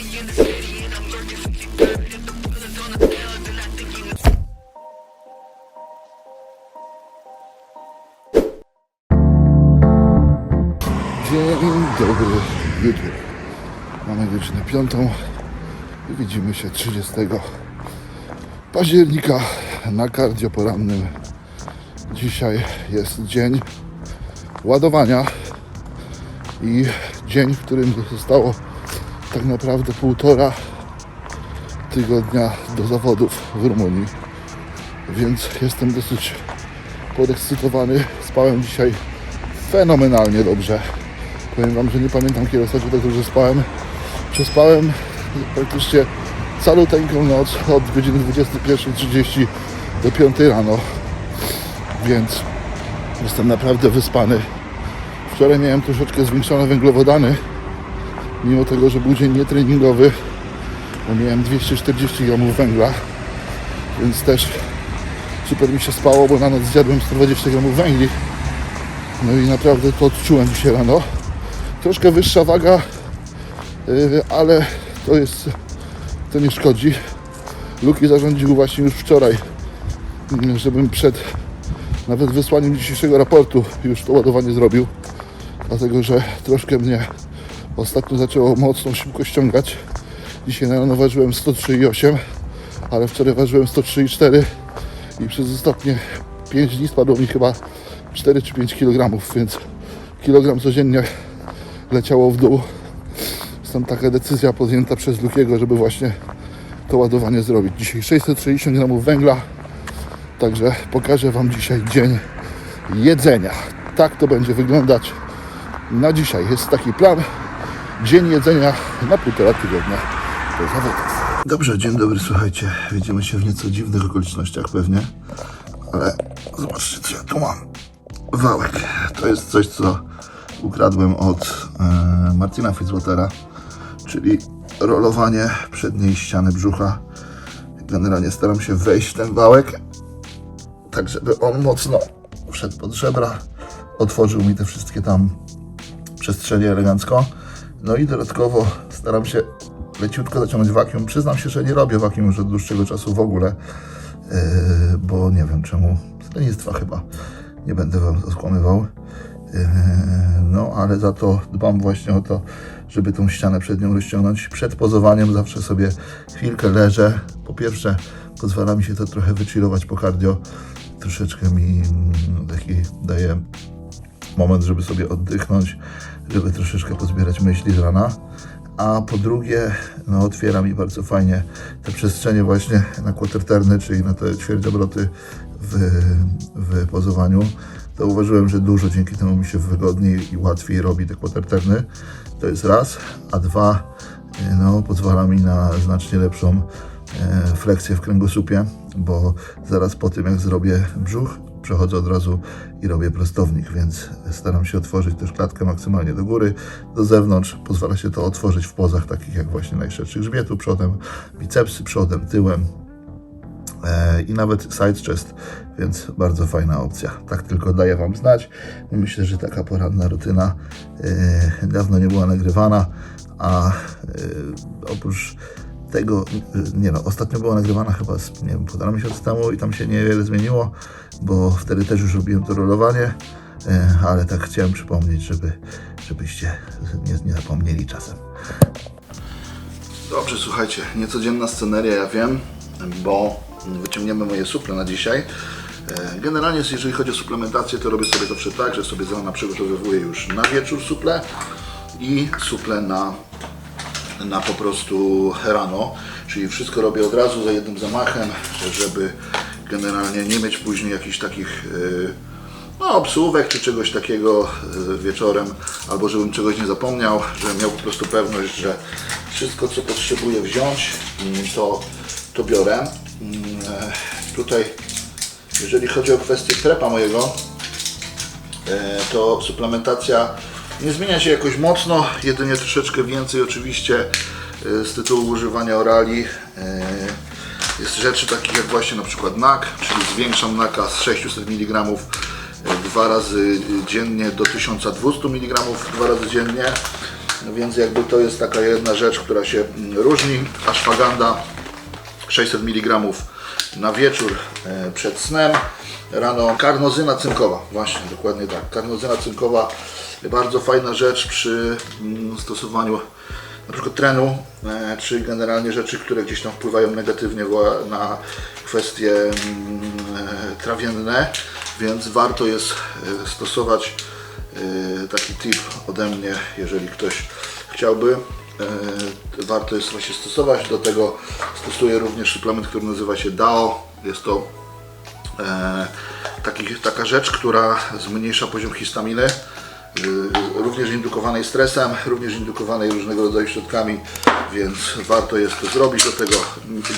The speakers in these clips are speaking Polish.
Dzień dobry, jutro. Mamy godzinę piątą i widzimy się 30 października na kardio porannym. Dzisiaj jest dzień ładowania i dzień, w którym zostało tak naprawdę półtora tygodnia do zawodów w Rumunii. Więc jestem dosyć podekscytowany. Spałem dzisiaj fenomenalnie dobrze. Powiem Wam, że nie pamiętam kiedy ostatnio tak dobrze spałem. Przespałem praktycznie caluteńką noc od godziny 21.30 do 5 rano. Więc jestem naprawdę wyspany. Wczoraj miałem troszeczkę zwiększone węglowodany, mimo tego, że był dzień nietreningowy, bo miałem 240 gramów węgla, więc też super mi się spało, bo na noc zjadłem 120 gramów węgli. No i naprawdę to odczułem dzisiaj rano. Troszkę wyższa waga, yy, ale to jest, to nie szkodzi. Luki zarządził właśnie już wczoraj, yy, żebym przed nawet wysłaniem dzisiejszego raportu już to ładowanie zrobił. Dlatego, że troszkę mnie ostatnio zaczęło mocno szybko ściągać. Dzisiaj rano ważyłem 103,8, ale wczoraj ważyłem 103,4 i przez ostatnie 5 dni spadło mi chyba 4 czy 5 kg, więc kilogram codziennie leciało w dół. Stąd taka decyzja podjęta przez Lukiego, żeby właśnie to ładowanie zrobić. Dzisiaj 660 gramów węgla, także pokażę Wam dzisiaj dzień jedzenia. Tak to będzie wyglądać na dzisiaj. Jest taki plan. Dzień jedzenia na półtora tygodnia do zawodów. Dobrze, dzień dobry, słuchajcie. Widzimy się w nieco dziwnych okolicznościach pewnie, ale zobaczcie, co ja tu mam. Wałek. To jest coś, co ukradłem od e, Martina Fitzwatera, czyli rolowanie przedniej ściany brzucha. Generalnie staram się wejść w ten wałek, tak żeby on mocno wszedł pod żebra, otworzył mi te wszystkie tam przestrzenie elegancko. No i dodatkowo staram się leciutko zaciągnąć wakium. Przyznam się, że nie robię wakium już od dłuższego czasu w ogóle, yy, bo nie wiem czemu. Z lenistwa chyba. Nie będę Wam to skłamywał. Yy, No, ale za to dbam właśnie o to, żeby tą ścianę przed nią rozciągnąć. Przed pozowaniem zawsze sobie chwilkę leżę. Po pierwsze, pozwala mi się to trochę wychillować po cardio. Troszeczkę mi mm, taki daje moment, żeby sobie oddychnąć, żeby troszeczkę pozbierać myśli z rana. A po drugie, no, otwiera mi bardzo fajnie te przestrzenie właśnie na kłoterterny, czyli na te ćwierćobroty w, w pozowaniu. To uważałem, że dużo dzięki temu mi się wygodniej i łatwiej robi te kłoterterny. To jest raz. A dwa, no, pozwala mi na znacznie lepszą e, fleksję w kręgosłupie, bo zaraz po tym jak zrobię brzuch, przechodzę od razu i robię prostownik, więc staram się otworzyć też klatkę maksymalnie do góry, do zewnątrz. Pozwala się to otworzyć w pozach takich jak właśnie najszerszy grzbietu przodem, bicepsy przodem, tyłem e, i nawet side chest, więc bardzo fajna opcja. Tak tylko daję Wam znać. Myślę, że taka poranna rutyna e, dawno nie była nagrywana, a e, oprócz tego, nie no, ostatnio była nagrywana chyba z, nie wiem, półtora miesiąca temu i tam się niewiele zmieniło, bo wtedy też już robiłem to rolowanie, e, ale tak chciałem przypomnieć, żeby, żebyście nie, nie zapomnieli czasem. Dobrze, słuchajcie, niecodzienna sceneria, ja wiem, bo wyciągniemy moje suple na dzisiaj. E, Generalnie, jeżeli chodzi o suplementację, to robię sobie zawsze tak, że sobie z rana przygotowywuję już na wieczór suple i suple na na po prostu rano, czyli wszystko robię od razu za jednym zamachem, żeby generalnie nie mieć później jakichś takich yy, no, obsłówek czy czegoś takiego yy, wieczorem, albo żebym czegoś nie zapomniał, żebym miał po prostu pewność, że wszystko co potrzebuję wziąć, mm, to, to biorę. Mm, e, Tutaj, jeżeli chodzi o kwestię prepa mojego, E, to suplementacja nie zmienia się jakoś mocno, jedynie troszeczkę więcej oczywiście e, z tytułu używania orali. E, Jest rzeczy takich jak właśnie na przykład NAK, czyli zwiększam NAKa z 600 mg dwa razy dziennie do 1200 mg dwa razy dziennie. więc jakby to jest taka jedna rzecz, która się mm, różni. Ashwagandha 600 mg na wieczór e, przed snem. Rano karnozyna cynkowa, właśnie, dokładnie tak. Karnozyna cynkowa, bardzo fajna rzecz przy mm, stosowaniu na przykład trenu, e, czy generalnie rzeczy, które gdzieś tam wpływają negatywnie na kwestie mm, e, trawienne, więc warto jest e, stosować taki tip ode mnie, jeżeli ktoś chciałby. Warto jest właśnie stosować. Do tego stosuję również suplement, który nazywa się DAO. Jest to taki, taka rzecz, która zmniejsza poziom histaminy, również indukowanej stresem, również indukowanej różnego rodzaju środkami, więc warto jest to zrobić. Do tego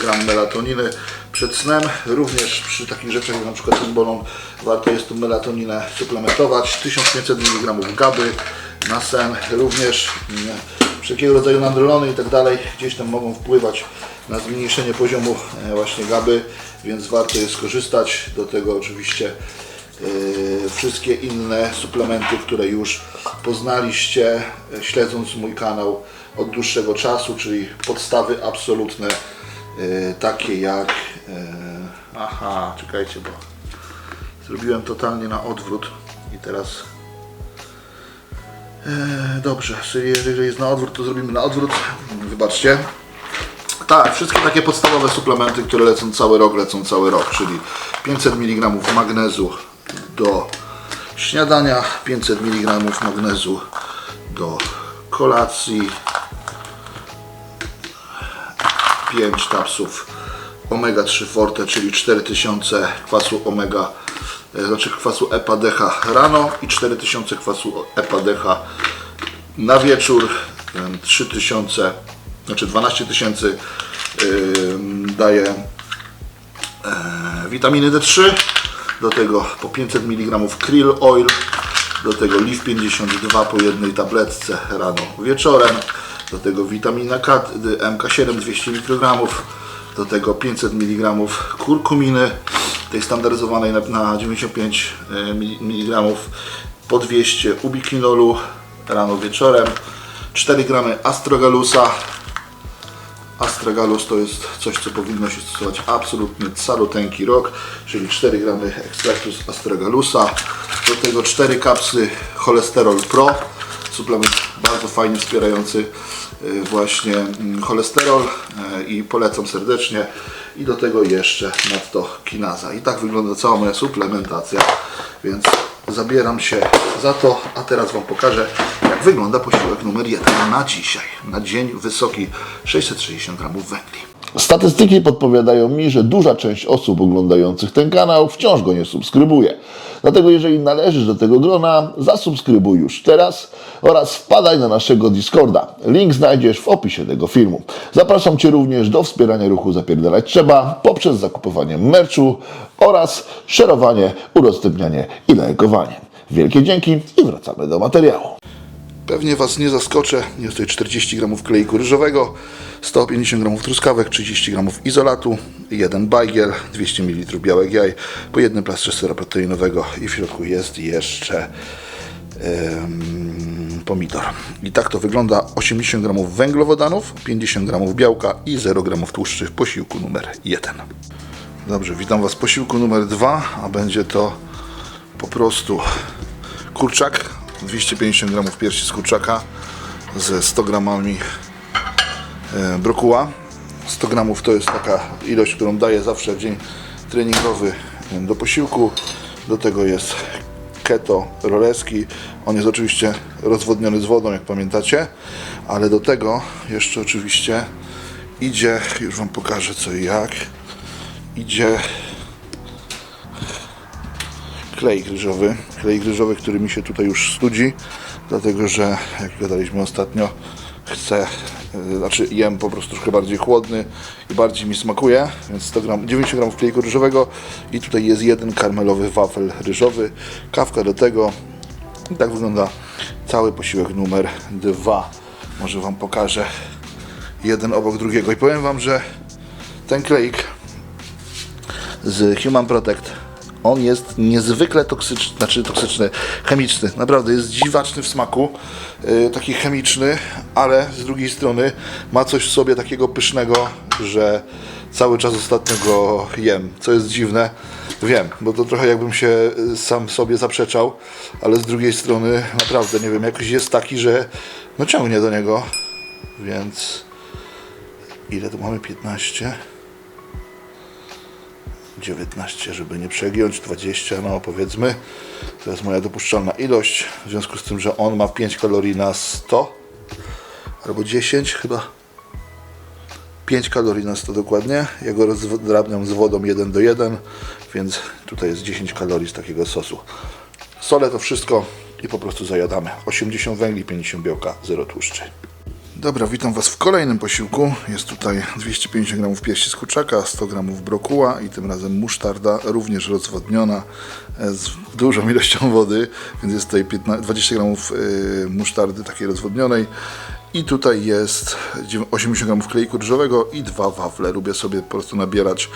gram melatoniny przed snem. Również przy takich rzeczach jak na przykład bolą warto jest tu melatoninę suplementować. 1500 mg GABY na sen. Również mm, wszelkiego rodzaju nandrolony i tak dalej gdzieś tam mogą wpływać na zmniejszenie poziomu e, właśnie GABY, więc warto jest skorzystać. Do tego oczywiście wszystkie inne suplementy, które już poznaliście e, śledząc mój kanał od dłuższego czasu, czyli podstawy absolutne e, takie jak e, aha, czekajcie, bo zrobiłem totalnie na odwrót i teraz E, Dobrze, czyli jeżeli jest na odwrót, to zrobimy na odwrót. Wybaczcie. Tak, wszystkie takie podstawowe suplementy, które lecą cały rok, lecą cały rok, czyli 500 mg magnezu do śniadania, 500 mg magnezu do kolacji, 5 tapsów omega 3 forte, czyli 4000 kwasu omega, e, znaczy kwasu EPA-DH rano i 4000 kwasu EPA-DH na wieczór. Em, 3000, znaczy 12 tysięcy daje e, witaminy D3, do tego po 500 mg krill oil, do tego LIF 52 po jednej tabletce rano wieczorem, do tego witamina K, y, MK7 200 mikrogramów, do tego 500 mg kurkuminy, tej standaryzowanej na, na 95 mg po 200 ubiquinolu rano wieczorem, 4 gramy astrogalusa, Astragalus to jest coś, co powinno się stosować absolutnie caluteńki rok, czyli 4 gramy ekstraktu z astragalusa, do tego 4 kapsy cholesterol pro, suplement bardzo fajnie wspierający y, właśnie mm, cholesterol y, i polecam serdecznie i do tego jeszcze nadto kinaza. I tak wygląda cała moja suplementacja, więc zabieram się za to, a teraz Wam pokażę jak wygląda posiłek numer jeden na dzisiaj, na dzień wysoki 660 gramów węgli. Statystyki podpowiadają mi, że duża część osób oglądających ten kanał wciąż go nie subskrybuje. Dlatego jeżeli należysz do tego grona, zasubskrybuj już teraz oraz wpadaj na naszego Discorda. Link znajdziesz w opisie tego filmu. Zapraszam Cię również do wspierania ruchu Zapierdalać Trzeba poprzez zakupywanie merchu oraz szerowanie, udostępnianie i lajkowanie. Wielkie dzięki i wracamy do materiału. Pewnie Was nie zaskoczę, jest tutaj 40 gramów klejku ryżowego, 150 gramów truskawek, 30 gramów izolatu, jeden bajgiel, 200 ml białek jaj, po jednym plastrze sera proteinowego i w środku jest jeszcze em, pomidor. I tak to wygląda 80 gramów węglowodanów, 50 gramów białka i 0 gramów tłuszczy w posiłku numer 1. Dobrze, witam Was w posiłku numer 2, a będzie to po prostu kurczak, 250 gramów piersi z kurczaka ze 100 gramami e, brokuła. 100 gramów to jest taka ilość, którą daję zawsze w dzień treningowy e, do posiłku. Do tego jest keto roleski. On jest oczywiście rozwodniony z wodą, jak pamiętacie, ale do tego jeszcze oczywiście idzie, już Wam pokażę co i jak, idzie klej ryżowy. Klej ryżowy, który mi się tutaj już studzi, dlatego że jak gadaliśmy ostatnio, chcę, y, znaczy jem po prostu troszkę bardziej chłodny i bardziej mi smakuje, więc 100 gram, 90 gramów klejku ryżowego i tutaj jest jeden karmelowy wafel ryżowy, kawka do tego. I tak wygląda cały posiłek numer dwa. Może Wam pokażę jeden obok drugiego i powiem Wam, że ten kleik z Human Protect On jest niezwykle toksyczny, znaczy toksyczny, chemiczny. Naprawdę jest dziwaczny w smaku, yy, taki chemiczny, ale z drugiej strony ma coś w sobie takiego pysznego, że cały czas ostatnio go jem, co jest dziwne. Wiem, bo to trochę jakbym się y, sam sobie zaprzeczał, ale z drugiej strony naprawdę, nie wiem, jakoś jest taki, że no ciągnie do niego, więc ile tu mamy? 15 19, żeby nie przegiąć, 20, no powiedzmy. To jest moja dopuszczalna ilość, w związku z tym, że on ma 5 kalorii na 100, albo 10 chyba. 5 kalorii na 100 dokładnie. Ja go rozdrabniam z wodą 1 do 1, więc tutaj jest 10 kalorii z takiego sosu. Solę to wszystko i po prostu zajadamy. 80 węgli, 50 białka, 0 tłuszczy. Dobra, witam Was w kolejnym posiłku. Jest tutaj 250 g piersi z kurczaka, 100 g brokuła i tym razem musztarda, również rozwodniona e, z dużą ilością wody, więc jest tutaj 15, 20 g musztardy takiej rozwodnionej. I tutaj jest 80 g klejku ryżowego i dwa wafle. Lubię sobie po prostu nabierać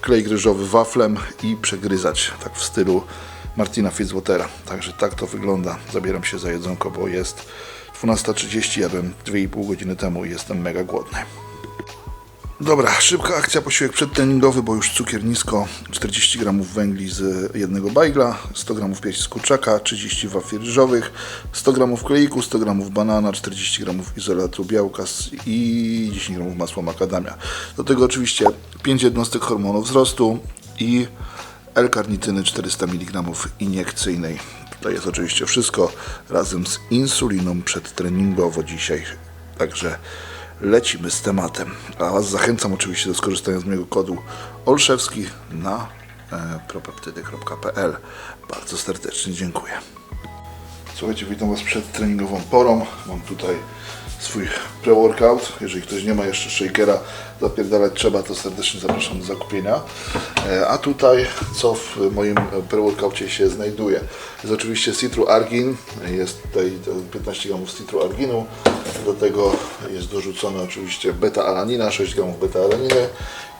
klej ryżowy waflem i przegryzać, tak w stylu Martina Fitzwatera. Także tak to wygląda. Zabieram się za jedzonko, bo jest 12.30, jadłem 2,5 godziny temu i jestem mega głodny. Dobra, szybka akcja, posiłek przedtreningowy, bo już cukier nisko, 40 g węgli z jednego bajgla, 100 g piersi z kurczaka, 30 wafli ryżowych, 100 g kleiku, 100 g banana, 40 g izolatu białka i 10 g masła makadamia. Do tego oczywiście 5 jednostek hormonu wzrostu i L-karnityny 400 mg iniekcyjnej. Tutaj jest oczywiście wszystko razem z insuliną przedtreningowo dzisiaj. Także lecimy z tematem. A Was zachęcam oczywiście do skorzystania z mojego kodu Olszewski na e, propeptydy.pl. Bardzo serdecznie dziękuję. Słuchajcie, witam Was przed treningową porą. Mam tutaj swój pre-workout. Jeżeli ktoś nie ma jeszcze shakera, zapierdalać trzeba, to serdecznie zapraszam do zakupienia. E, A tutaj, co w moim pre-workoucie się znajduje? Jest oczywiście Citru Argin, jest tutaj 15 g Citru Arginu. Do tego jest dorzucone oczywiście beta-alanina, 6 g beta-alaniny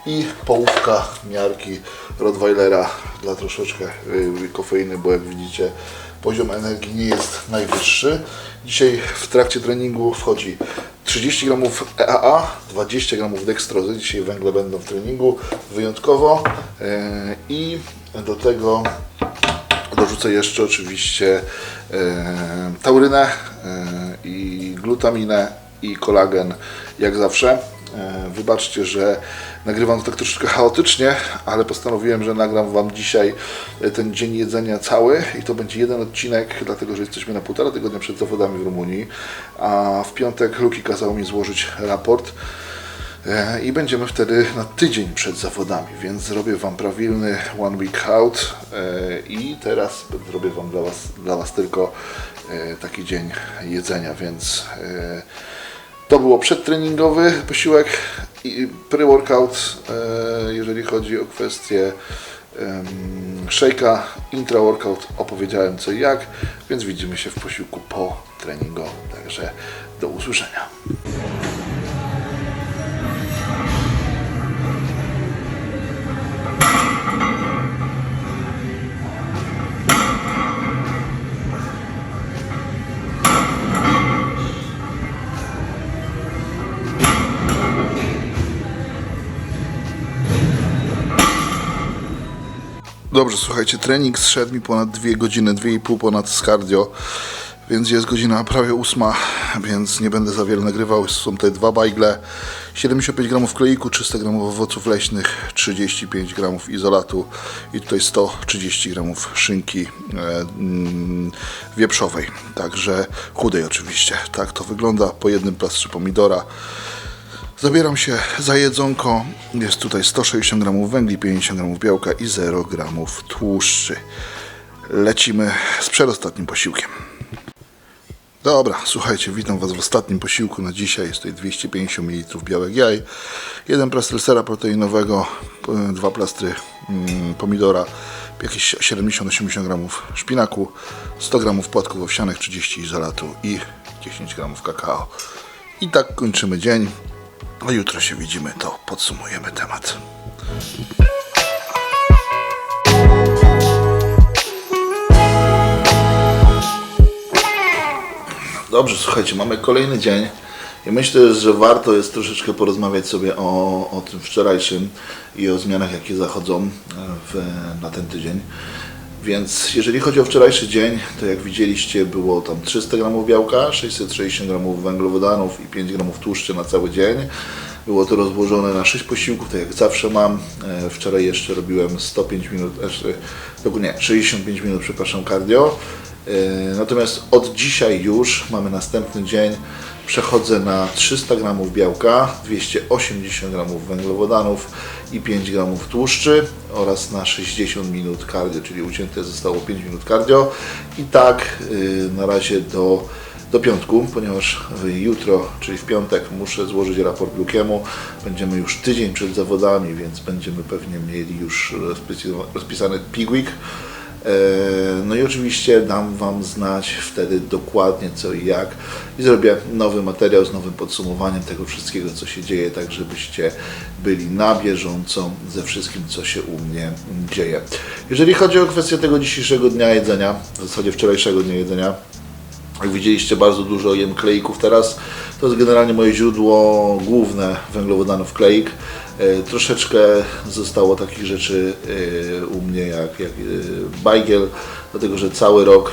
i połówka miarki Rottweilera dla troszeczkę y, kofeiny, bo jak widzicie poziom energii nie jest najwyższy. Dzisiaj w trakcie treningu wchodzi 30 g EAA, 20 g dekstrozy. Dzisiaj węgle będą w treningu wyjątkowo e, i do tego dorzucę jeszcze oczywiście e, taurynę e, i glutaminę i kolagen jak zawsze. E, Wybaczcie, że nagrywam to tak troszeczkę chaotycznie, ale postanowiłem, że nagram Wam dzisiaj e, ten dzień jedzenia cały i to będzie jeden odcinek, dlatego że jesteśmy na półtora tygodnia przed zawodami w Rumunii, a w piątek Luki kazał mi złożyć raport e, i będziemy wtedy na tydzień przed zawodami, więc zrobię Wam prawilny one week out i teraz zrobię Wam dla Was, dla was tylko taki dzień jedzenia, więc to było przedtreningowy posiłek i pre-workout, e, jeżeli chodzi o kwestię shake'a, intra-workout opowiedziałem co i jak, więc widzimy się w posiłku po treningowym, także do usłyszenia. Dobrze, słuchajcie, trening zszedł mi ponad 2 godziny, 2,5 ponad z cardio, więc jest godzina prawie ósma, więc nie będę za wiele nagrywał. Są te dwa bajgle, 75 gramów kleiku, 300 gramów owoców leśnych, 35 gramów izolatu i tutaj 130 gramów szynki e, mm, wieprzowej, także chudej oczywiście. Tak to wygląda po jednym plastrze pomidora. Zabieram się za jedzonko. Jest tutaj 160 gramów węgli, 50 gramów białka i 0 gramów tłuszczy. Lecimy z przedostatnim posiłkiem. Dobra, słuchajcie, witam Was w ostatnim posiłku na dzisiaj. Jest tutaj 250 ml białek jaj, jeden plaster sera proteinowego, p- dwa plastry mm, pomidora, jakieś 70-80 gramów szpinaku, 100 gramów płatków owsianych, 30 izolatu i 10 gramów kakao. I tak kończymy dzień. A jutro się widzimy, to podsumujemy temat. Dobrze, słuchajcie, mamy kolejny dzień i myślę, że warto jest troszeczkę porozmawiać sobie o, o tym wczorajszym i o zmianach, jakie zachodzą e, w, na ten tydzień. Więc jeżeli chodzi o wczorajszy dzień, to jak widzieliście było tam 300 gramów białka, 660 gramów węglowodanów i 5 gramów tłuszczy na cały dzień. Było to rozłożone na 6 posiłków, tak jak zawsze mam. E, Wczoraj jeszcze robiłem 105 minut, znaczy, nie, 65 minut, przepraszam, cardio. E, Natomiast od dzisiaj już mamy następny dzień. Przechodzę na 300 gramów białka, 280 gramów węglowodanów i 5 gramów tłuszczy oraz na 60 minut cardio, czyli ucięte zostało 5 minut cardio. I tak y, na razie do, do piątku, ponieważ jutro, czyli w piątek muszę złożyć raport Lukiemu. Będziemy już tydzień przed zawodami, więc będziemy pewnie mieli już rozpis- rozpisany. E, No i oczywiście dam Wam znać wtedy dokładnie co i jak i zrobię nowy materiał z nowym podsumowaniem tego wszystkiego, co się dzieje, tak żebyście byli na bieżąco ze wszystkim, co się u mnie dzieje. Jeżeli chodzi o kwestię tego dzisiejszego dnia jedzenia, w zasadzie wczorajszego dnia jedzenia, jak widzieliście, bardzo dużo jem kleików teraz. To jest generalnie moje źródło główne węglowodanów kleik. E, Troszeczkę zostało takich rzeczy e, u mnie jak, jak e, bajgiel, dlatego że cały rok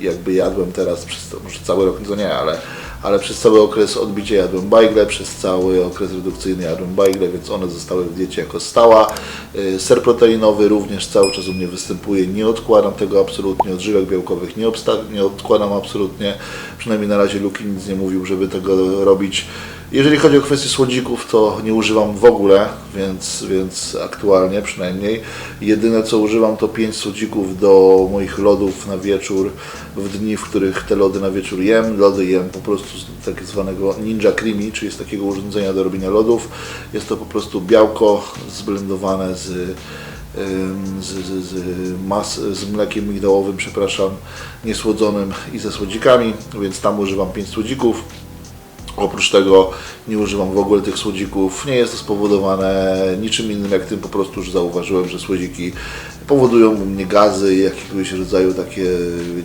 jakby jadłem teraz, przez to, może cały rok to nie, ale, ale przez cały okres odbicia jadłem bajgle, przez cały okres redukcyjny jadłem bajgle, więc one zostały w diecie jako stała. E, Ser proteinowy również cały czas u mnie występuje, nie odkładam tego absolutnie, odżywek białkowych nie, nie odkładam absolutnie, przynajmniej na razie Luki nic nie mówił, żeby tego robić. Jeżeli chodzi o kwestię słodzików, to nie używam w ogóle, więc, więc aktualnie przynajmniej. Jedyne co używam to 5 słodzików do moich lodów na wieczór, w dni, w których te lody na wieczór jem. Lody jem po prostu z tak zwanego Ninja Creamy, czyli z takiego urządzenia do robienia lodów. Jest to po prostu białko zblendowane z z, z, z, mas, z mlekiem migdałowym, przepraszam, niesłodzonym i ze słodzikami, więc tam używam 5 słodzików. Oprócz tego nie używam w ogóle tych słodzików. Nie jest to spowodowane niczym innym jak tym, po prostu już zauważyłem, że słodziki powodują u mnie gazy i jakiegoś rodzaju takie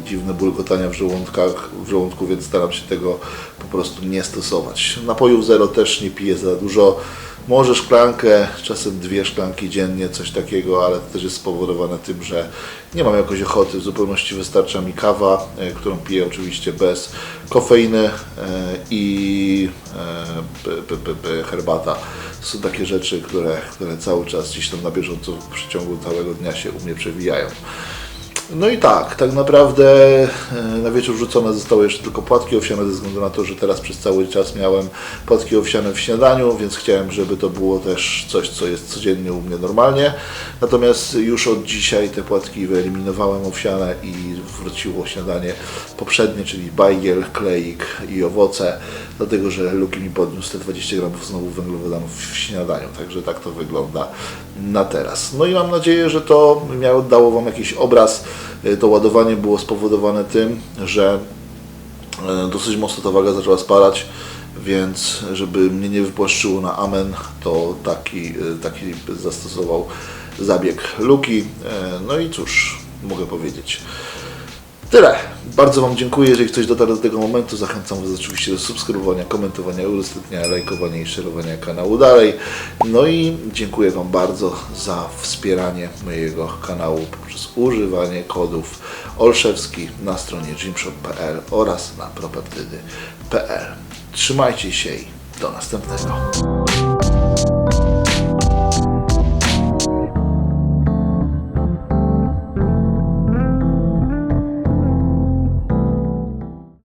dziwne bulgotania w żołądkach, w żołądku, więc staram się tego po prostu nie stosować. Napojów zero też nie piję za dużo. Może szklankę, czasem dwie szklanki dziennie, coś takiego, ale to też jest spowodowane tym, że nie mam jakoś ochoty. W zupełności wystarcza mi kawa, e, którą piję oczywiście bez kofeiny e, i e, herbata. To są takie rzeczy, które, które cały czas gdzieś tam na bieżąco w przeciągu całego dnia się u mnie przewijają. No i tak, tak naprawdę e, na wieczór wrzucone zostały jeszcze tylko płatki owsiane ze względu na to, że teraz przez cały czas miałem płatki owsiane w śniadaniu, więc chciałem, żeby to było też coś, co jest codziennie u mnie normalnie. Natomiast już od dzisiaj te płatki wyeliminowałem owsiane i wróciło śniadanie poprzednie, czyli bajgiel, kleik i owoce, dlatego że Luki mi podniósł te 20 gramów znowu węglowodanów w śniadaniu, także tak to wygląda na teraz. No i mam nadzieję, że to miało, dało Wam jakiś obraz. Y, To ładowanie było spowodowane tym, że e, dosyć mocno ta waga zaczęła spadać, więc żeby mnie nie wypłaszczyło na amen, to taki, e, taki zastosował zabieg luki. E, No i cóż, mogę powiedzieć. Tyle. Bardzo Wam dziękuję. Jeżeli ktoś dotarł do tego momentu, zachęcam Was oczywiście do subskrybowania, komentowania, udostępniania, lajkowania i szerowania kanału dalej. No i dziękuję Wam bardzo za wspieranie mojego kanału poprzez używanie kodów Olszewski na stronie gymshop.pl oraz na propeptydy.pl. Trzymajcie się i do następnego.